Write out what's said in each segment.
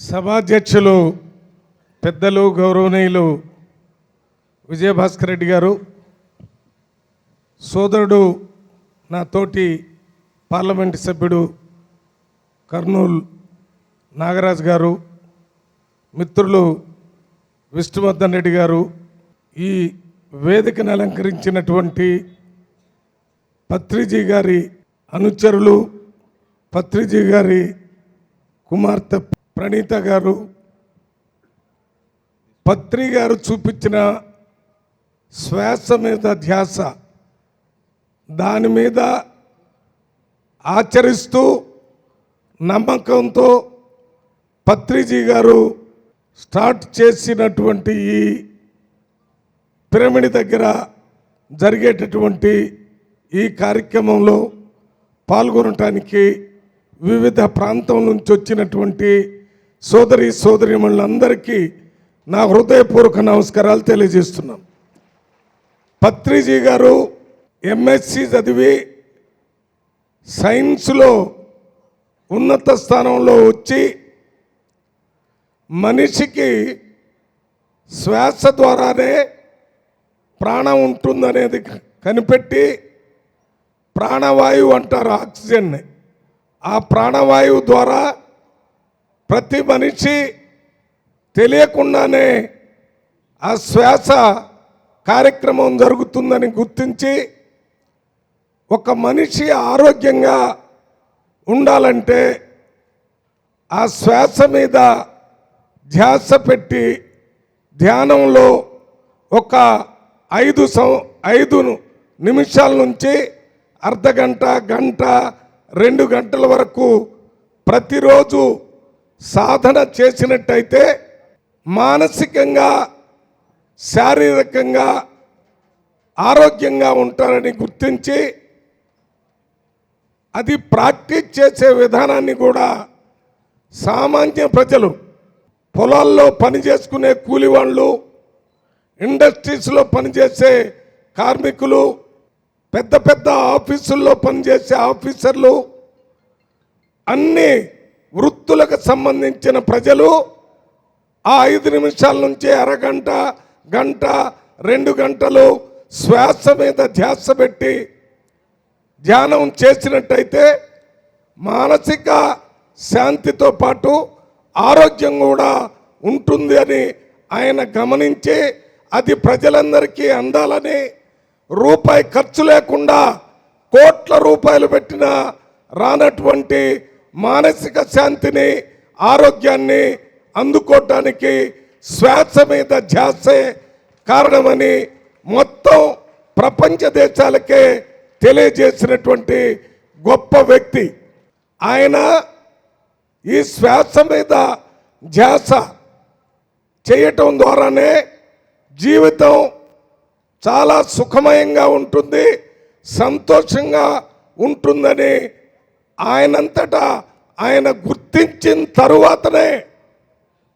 సభాధ్యక్షులు పెద్దలు గౌరవనీయులు విజయభాస్కర్ రెడ్డి గారు సోదరుడు నా తోటి పార్లమెంటు సభ్యుడు కర్నూలు నాగరాజు గారు మిత్రులు విష్ణువర్ధన్ రెడ్డి గారు ఈ వేదికను అలంకరించినటువంటి పత్రిజీ గారి అనుచరులు పత్రిజీ గారి కుమార్తె ప్రణీత గారు పత్రి గారు చూపించిన శ్వాస మీద ధ్యాస దాని మీద ఆచరిస్తూ నమ్మకంతో పత్రిజీ గారు స్టార్ట్ చేసినటువంటి ఈ పిరమిడ్ దగ్గర జరిగేటటువంటి ఈ కార్యక్రమంలో పాల్గొనటానికి వివిధ ప్రాంతం నుంచి వచ్చినటువంటి సోదరి సోదరిమణులందరికీ నా హృదయపూర్వక నమస్కారాలు తెలియజేస్తున్నాం పత్రిజీ గారు ఎంఎస్సి చదివి సైన్స్లో ఉన్నత స్థానంలో వచ్చి మనిషికి శ్వాస ద్వారానే ప్రాణం ఉంటుందనేది కనిపెట్టి ప్రాణవాయువు అంటారు ఆక్సిజన్ని. ఆ ప్రాణవాయువు ద్వారా ప్రతి మనిషి తెలియకుండానే ఆ శ్వాస కార్యక్రమం జరుగుతుందని గుర్తించి ఒక మనిషి ఆరోగ్యంగా ఉండాలంటే ఆ శ్వాస మీద ధ్యాస పెట్టి ధ్యానంలో ఒక ఐదు సం ఐదు నిమిషాల నుంచి అర్ధగంట గంట రెండు గంటల వరకు ప్రతిరోజు సాధన చేసినట్టయితే మానసికంగా శారీరకంగా ఆరోగ్యంగా ఉంటారని గుర్తించి అది ప్రాక్టీస్ చేసే విధానాన్ని కూడా సామాన్య ప్రజలు పొలాల్లో పని చేసుకునే కూలి ఇండస్ట్రీస్లో పనిచేసే కార్మికులు పెద్ద పెద్ద ఆఫీసుల్లో పనిచేసే ఆఫీసర్లు అన్నీ వృత్తులకు సంబంధించిన ప్రజలు ఆ ఐదు నిమిషాల నుంచి అరగంట గంట రెండు గంటలు శ్వాస మీద ధ్యాస పెట్టి ధ్యానం చేసినట్టయితే మానసిక శాంతితో పాటు ఆరోగ్యం కూడా ఉంటుంది అని ఆయన గమనించి అది ప్రజలందరికీ అందాలని రూపాయి ఖర్చు లేకుండా కోట్ల రూపాయలు పెట్టిన రానటువంటి మానసిక శాంతిని ఆరోగ్యాన్ని అందుకోవటానికి శ్వాస మీద ధ్యాసే కారణమని మొత్తం ప్రపంచ దేశాలకే తెలియజేసినటువంటి గొప్ప వ్యక్తి. ఆయన ఈ శ్వాస మీద ధ్యాస చేయటం ద్వారానే జీవితం చాలా సుఖమయంగా ఉంటుంది సంతోషంగా ఉంటుందని ఆయనంతటా ఆయన గుర్తించిన తరువాతనే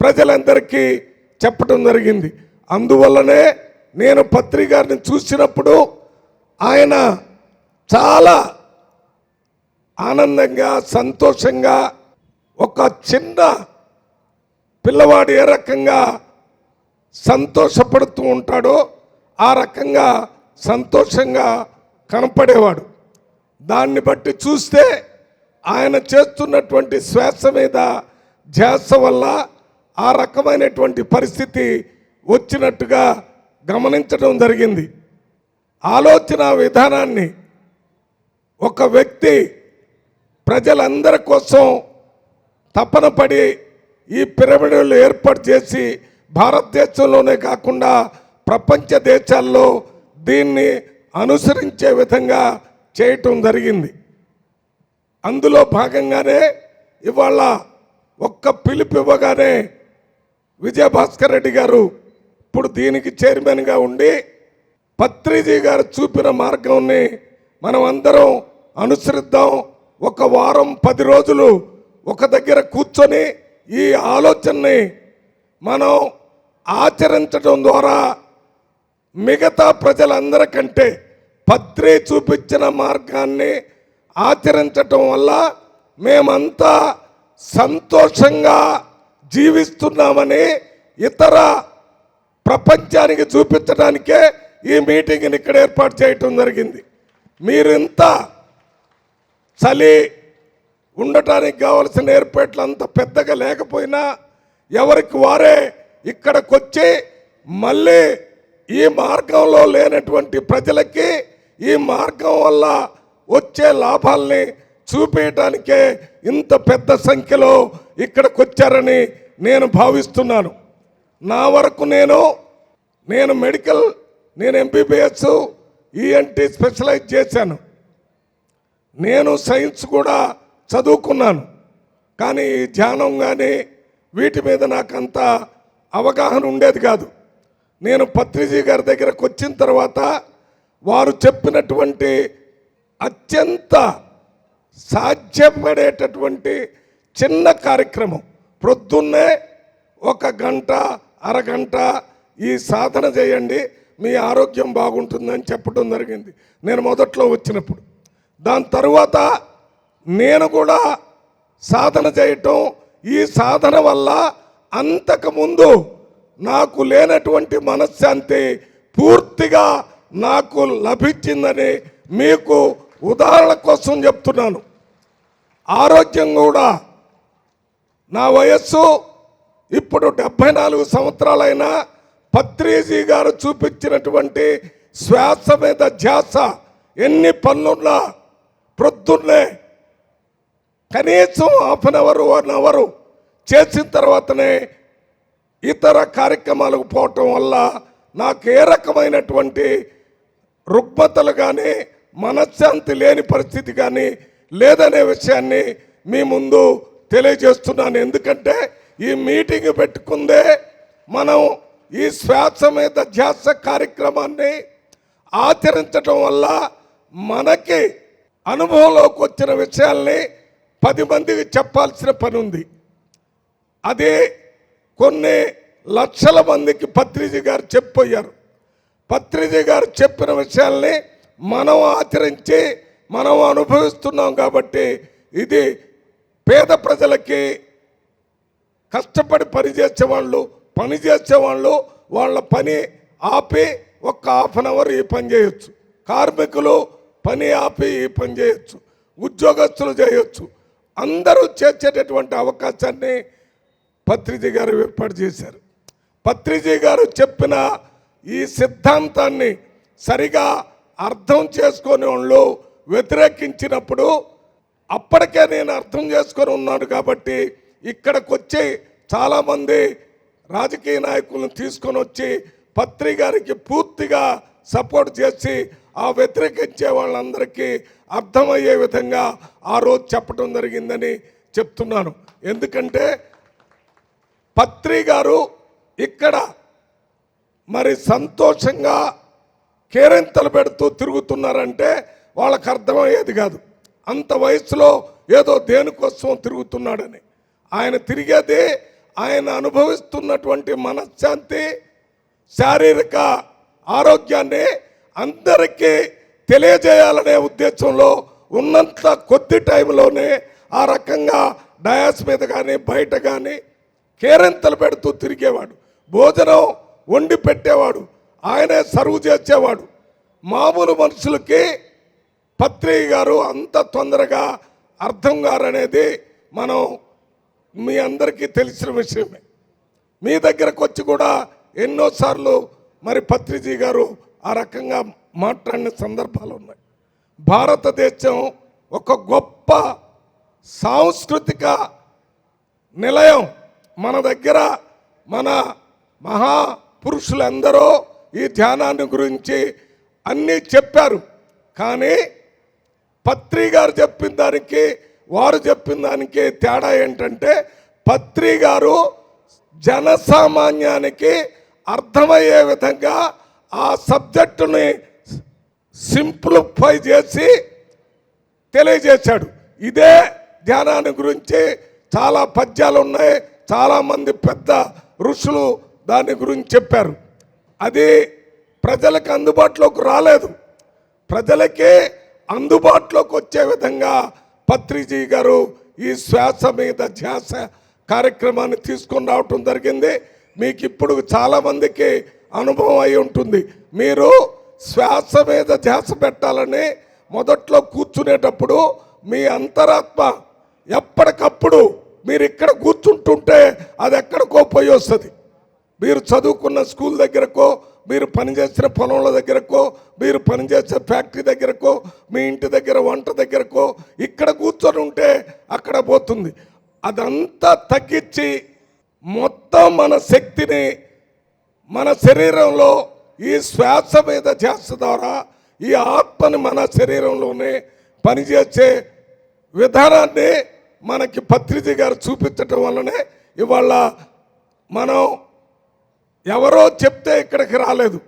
ప్రజలందరికీ చెప్పడం జరిగింది. అందువల్లనే నేను పత్రికారిని చూసినప్పుడు ఆయన చాలా ఆనందంగా సంతోషంగా ఒక చిన్న పిల్లవాడు ఏ రకంగా సంతోషపడుతూ ఉంటాడో ఆ రకంగా సంతోషంగా కనపడేవాడు. దాన్ని బట్టి చూస్తే ఆయన చేస్తున్నటువంటి శ్వాస మీద ధ్యాస వల్ల ఆ రకమైనటువంటి పరిస్థితి వచ్చినట్టుగా గమనించడం జరిగింది. ఆలోచన విధానాన్ని ఒక వ్యక్తి ప్రజలందరి కోసం తపన పడి ఈ పిరమిడ్లు ఏర్పాటు చేసి భారతదేశంలోనే కాకుండా ప్రపంచ దేశాల్లో దీన్ని అనుసరించే విధంగా చేయటం జరిగింది. అందులో భాగంగానే ఇవాళ ఒక్క పిలుపు ఇవ్వగానే విజయభాస్కర్ రెడ్డి గారు ఇప్పుడు దీనికి చైర్మన్గా ఉండి పత్రిజీ గారు చూపిన మార్గంని మనం అందరం అనుసరిద్దాం. ఒక వారం పది రోజులు ఒక దగ్గర కూర్చొని ఈ ఆలోచనని మనం ఆచరించడం ద్వారా మిగతా ప్రజలందరికంటే పత్రి చూపించిన మార్గాన్ని ఆచరించటం వల్ల మేమంతా సంతోషంగా జీవిస్తున్నామని ఇతర ప్రపంచానికి చూపించడానికే ఈ మీటింగ్ని ఇక్కడ ఏర్పాటు చేయటం జరిగింది. మీరు ఇంత చలి ఉండటానికి కావలసిన ఏర్పాట్లు అంత పెద్దగా లేకపోయినా ఎవరికి వారే ఇక్కడికొచ్చి మళ్ళీ ఈ మార్గంలో లేనటువంటి ప్రజలకి ఈ మార్గం వల్ల వచ్చే లాభాల్ని చూపించడానికే ఇంత పెద్ద సంఖ్యలో ఇక్కడికి వచ్చారని నేను భావిస్తున్నాను. నా వరకు నేను నేను మెడికల్ నేను ఎంబీబీఎస్ ఈఎన్టీ స్పెషలైజ్ చేశాను. నేను సైన్స్ కూడా చదువుకున్నాను. కానీ ఈ ధ్యానం కానీ వీటి మీద నాకు అంత అవగాహన ఉండేది కాదు. నేను పత్రిజీ గారి దగ్గరకు వచ్చిన తర్వాత వారు చెప్పినటువంటి అత్యంత సాధ్యపడేటటువంటి చిన్న కార్యక్రమం. ప్రొద్దున్నే ఒక గంట అరగంట ఈ సాధన చేయండి మీ ఆరోగ్యం బాగుంటుందని చెప్పడం జరిగింది. నేను మొదట్లో వచ్చినప్పుడు. దాని తరువాత నేను కూడా సాధన చేయటం ఈ సాధన వల్ల అంతకుముందు నాకు లేనటువంటి మనశ్శాంతి పూర్తిగా నాకు లభించిందని మీకు ఉదాహరణ కోసం చెప్తున్నాను. ఆరోగ్యం కూడా నా వయస్సు ఇప్పుడు డెబ్భై నాలుగు సంవత్సరాలైనా పత్రిజీ గారు చూపించినటువంటి శ్వాస మీద ధ్యాస ఎన్ని పనులున్నా ప్రొద్దున్నే కనీసం half an hour one hour చేసిన తర్వాతనే ఇతర కార్యక్రమాలకు పోవటం వల్ల నాకు ఏ రకమైనటువంటి రుగ్మతలు కానీ మనశ్శాంతి లేని పరిస్థితి కానీ లేదనే విషయాన్ని మీ ముందు తెలియజేస్తున్నాను. ఎందుకంటే ఈ మీటింగ్ పెట్టుకుందే మనం ఈ శ్వాస మీద ధ్యాస కార్యక్రమాన్ని ఆచరించడం వల్ల మనకి అనుభవంలోకి వచ్చిన విషయాల్ని పది మందికి చెప్పాల్సిన పని ఉంది. అదే కొన్ని లక్షల మందికి పత్రిజీ గారు చెప్పిపోయారు పత్రిజీ గారు చెప్పిన విషయాల్ని మనం ఆచరించి మనం అనుభవిస్తున్నాం కాబట్టి ఇది పేద ప్రజలకి కష్టపడి పని చేసేవాళ్ళు పని చేసేవాళ్ళు వాళ్ళ పని ఆపి ఒక్క హాఫ్ అన్ అవర్ ఈ పని చేయొచ్చు. కార్మికులు పని ఆపి ఈ పని చేయొచ్చు. ఉద్యోగస్తులు చేయొచ్చు. అందరూ చేసేటటువంటి అవకాశాన్ని పత్రిజీ గారు ఏర్పాటు చేశారు. పత్రిజీ గారు చెప్పిన ఈ సిద్ధాంతాన్ని సరిగా అర్థం చేసుకొని వాళ్ళు వ్యతిరేకించినప్పుడు అప్పటికే నేను అర్థం చేసుకొని ఉన్నాను కాబట్టి ఇక్కడికి వచ్చి చాలామంది రాజకీయ నాయకులను తీసుకొని వచ్చి పత్రి గారికి పూర్తిగా సపోర్ట్ చేసి ఆ వ్యతిరేకించే వాళ్ళందరికీ అర్థమయ్యే విధంగా ఆ రోజు చెప్పడం జరిగిందని చెప్తున్నాను. ఎందుకంటే పత్రి గారు ఇక్కడ మరి సంతోషంగా కేరింతలు పెడుతూ తిరుగుతున్నారంటే వాళ్ళకి అర్థమయ్యేది కాదు. అంత వయసులో ఏదో దేనికోసం తిరుగుతున్నాడని. ఆయన తిరిగేది ఆయన అనుభవిస్తున్నటువంటి మనశ్శాంతి శారీరక ఆరోగ్యాన్ని అందరికీ తెలియజేయాలనే ఉద్దేశంలో ఉన్నంత కొద్ది టైంలోనే ఆ రకంగా డయాస్ మీద కానీ బయట కానీ కేరింతలు పెడుతూ తిరిగేవాడు. భోజనం వండి పెట్టేవాడు. ఆయనే సర్వ్ చేసేవాడు. మామూలు మనుషులకి పత్రిక గారు అంత తొందరగా అర్థం గారనేది మనం మీ అందరికీ తెలిసిన విషయమే. మీ దగ్గరకు వచ్చి కూడా ఎన్నోసార్లు మరి పత్రిజీ గారు ఆ రకంగా మాట్లాడిన సందర్భాలు ఉన్నాయి. భారతదేశం ఒక గొప్ప సాంస్కృతిక నిలయం. మన దగ్గర మన మహాపురుషులందరూ ఈ ధ్యానాన్ని గురించి అన్నీ చెప్పారు. కానీ పత్రి గారు చెప్పిన దానికి వారు చెప్పిన దానికి తేడా ఏంటంటే పత్రి గారు జనసామాన్యానికి అర్థమయ్యే విధంగా ఆ సబ్జెక్టుని సింప్లిఫై చేసి తెలియజేశాడు. ఇదే ధ్యానాన్ని గురించి చాలా పద్యాలు ఉన్నాయి. చాలామంది పెద్ద ఋషులు దాని గురించి చెప్పారు. అది ప్రజలకు అందుబాటులోకి రాలేదు. ప్రజలకే అందుబాటులోకి వచ్చే విధంగా పత్రిజీ గారు ఈ శ్వాస మీద ధ్యాస కార్యక్రమాన్ని తీసుకొని రావటం జరిగింది. మీకు ఇప్పుడు చాలామందికి అనుభవం అయి ఉంటుంది. మీరు శ్వాస మీద ధ్యాస పెట్టాలని మొదట్లో కూర్చునేటప్పుడు మీ అంతరాత్మ ఎప్పటికప్పుడు మీరు ఇక్కడ కూర్చుంటుంటే అది ఎక్కడికో పోయి వస్తుంది. మీరు చదువుకున్న స్కూల్ దగ్గరకో మీరు పనిచేసిన పొలంల దగ్గరకో మీరు పనిచేసే ఫ్యాక్టరీ దగ్గరకో మీ ఇంటి దగ్గర వంట దగ్గరకో ఇక్కడ కూర్చొని ఉంటే అక్కడ పోతుంది. అదంతా తగ్గించి మొత్తం మన శక్తిని మన శరీరంలో ఈ శ్వాస మీద ధ్యాస ద్వారా ఈ ఆత్మని మన శరీరంలోనే పనిచేసే విధానాన్ని మనకి పత్రిజీ గారు చూపించటం వల్లనే ఇవాళ మనం ఎవరో చెప్తే ఇక్కడికి రాలేదు.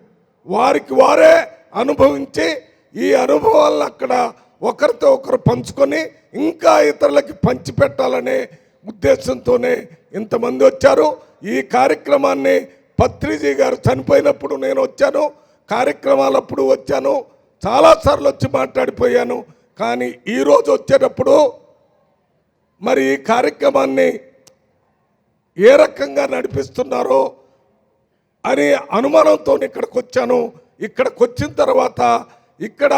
వారికి వారే అనుభవించి ఈ అనుభవాలను అక్కడ ఒకరితో ఒకరు పంచుకొని ఇంకా ఇతరులకి పంచిపెట్టాలనే ఉద్దేశంతోనే ఇంతమంది వచ్చారు. ఈ కార్యక్రమాన్ని పత్రిజీ గారు చనిపోయినప్పుడు నేను వచ్చాను. కార్యక్రమాలప్పుడు వచ్చాను. చాలాసార్లు వచ్చి మాట్లాడిపోయాను. కానీ ఈరోజు వచ్చేటప్పుడు మరి ఈ కార్యక్రమాన్ని ఏ రకంగా నడిపిస్తున్నారో అనే అనుమానంతో ఇక్కడికి వచ్చాను ఇక్కడికి వచ్చిన తర్వాత ఇక్కడ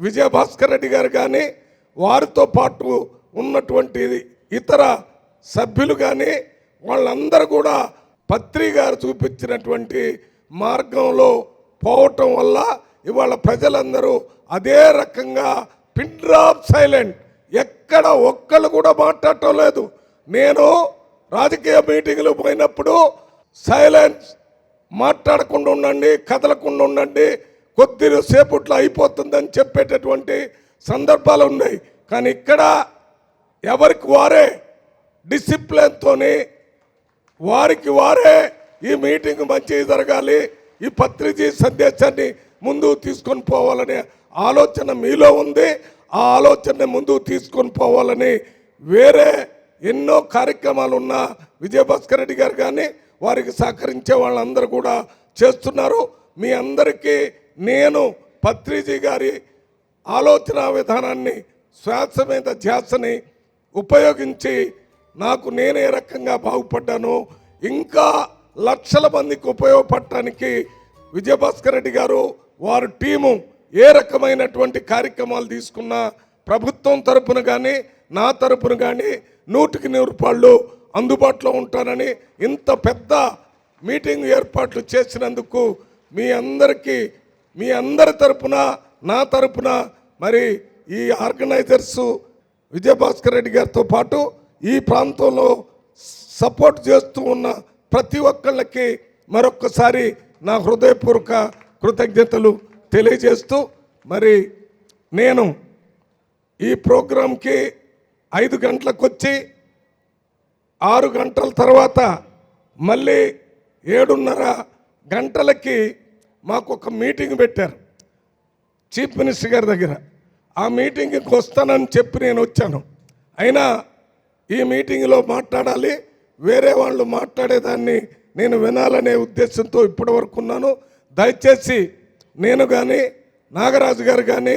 విజయభాస్కర్ రెడ్డి గారు కానీ వారితో పాటు ఉన్నటువంటి ఇతర సభ్యులు కానీ వాళ్ళందరూ కూడా పత్రి గారు చూపించినటువంటి మార్గంలో పోవటం వల్ల ఇవాళ ప్రజలందరూ అదే రకంగా పిన్ డ్రాప్ సైలెంట్ ఎక్కడ ఒక్కళ్ళు కూడా మాట్లాడటం లేదు. నేను రాజకీయ మీటింగ్లు పోయినప్పుడు సైలెన్స్ మాట్లాడకుండా ఉండండి కదలకుండా ఉండండి. కొద్ది సేపట్లో అయిపోతుందని చెప్పేటటువంటి సందర్భాలు ఉన్నాయి. కానీ ఇక్కడ ఎవరికి వారే డిసిప్లిన్తోని వారికి వారే ఈ మీటింగ్ మంచిగా జరగాలి ఈ పత్రిజీ సందేశాన్ని ముందుకు తీసుకొని పోవాలనే ఆలోచన మీలో ఉంది. ఆ ఆలోచనని ముందుకు తీసుకొని పోవాలని వేరే ఎన్నో కార్యక్రమాలు ఉన్న విజయభాస్కర్ రెడ్డి గారు కానీ వారికి సహకరించే వాళ్ళందరూ కూడా చేస్తున్నారు. మీ అందరికీ నేను పత్రిజీ గారి ఆలోచన విధానాన్ని శ్వాస మీద ధ్యాసని ఉపయోగించి నాకు నేనే రకంగా బాగుపడ్డాను ఇంకా లక్షల మందికి ఉపయోగపడటానికి విజయభాస్కర్ రెడ్డి గారు వారి టీము ఏ రకమైనటువంటి కార్యక్రమాలు తీసుకున్నా ప్రభుత్వం తరపున కానీ నా తరపున కానీ నూటికి నూరు రూపాయలు అందుబాటులో ఉంటానని ఇంత పెద్ద మీటింగ్ ఏర్పాట్లు చేసినందుకు మీ అందరికీ మీ అందరి తరపున నా తరపున మరి ఈ ఆర్గనైజర్సు విజయభాస్కర్ రెడ్డి గారితో పాటు ఈ ప్రాంతంలో సపోర్ట్ చేస్తూ ఉన్న ప్రతి ఒక్కళ్ళకి మరొక్కసారి నా హృదయపూర్వక కృతజ్ఞతలు తెలియజేస్తూ మరి నేను ఈ ప్రోగ్రాంకి ఐదు గంటలకు వచ్చి ఆరు గంటల తర్వాత మళ్ళీ ఏడున్నర గంటలకి మాకు ఒక మీటింగ్ పెట్టారు. చీఫ్ మినిస్టర్ గారి దగ్గర. ఆ మీటింగ్కి వస్తానని చెప్పి నేను వచ్చాను. అయినా ఈ మీటింగ్లో మాట్లాడాలి వేరే వాళ్ళు మాట్లాడేదాన్ని నేను వినాలనే ఉద్దేశంతో ఇప్పటి వరకు ఉన్నాను. దయచేసి నేను కానీ నాగరాజు గారు కానీ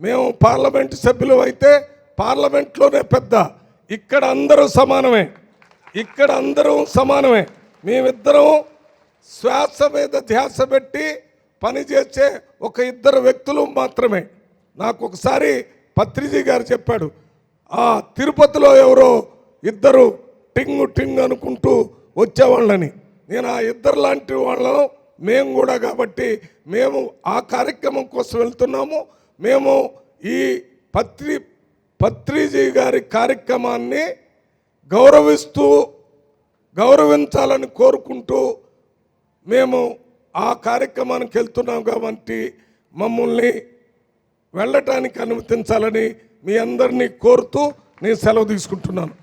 మేము పార్లమెంట్ సభ్యులు అయితే పార్లమెంట్లోనే పెద్ద ఇక్కడ అందరూ సమానమే. ఇక్కడ అందరూ సమానమే. మేమిద్దరం శ్వాస మీద ధ్యాస పెట్టి పనిచేసే ఒక ఇద్దరు వ్యక్తులు మాత్రమే. నాకు ఒకసారి పత్రిజీ గారు చెప్పాడు ఆ తిరుపతిలో ఎవరో ఇద్దరు టింగు టింగ్ అనుకుంటూ వచ్చేవాళ్ళని. నేను ఆ ఇద్దరు లాంటి వాళ్ళను మేము కూడా కాబట్టి మేము ఆ కార్యక్రమం కోసం వెళ్తున్నాము. మేము ఈ పత్రి పత్రిజీ గారి కార్యక్రమాన్ని గౌరవిస్తూ గౌరవించాలని కోరుకుంటూ మేము ఆ కార్యక్రమానికి వెళ్తున్నాం కాబట్టి మమ్మల్ని వెళ్ళటానికి అనుమతించాలని మీ అందరినీ కోరుతూ నేను సెలవు తీసుకుంటున్నాను.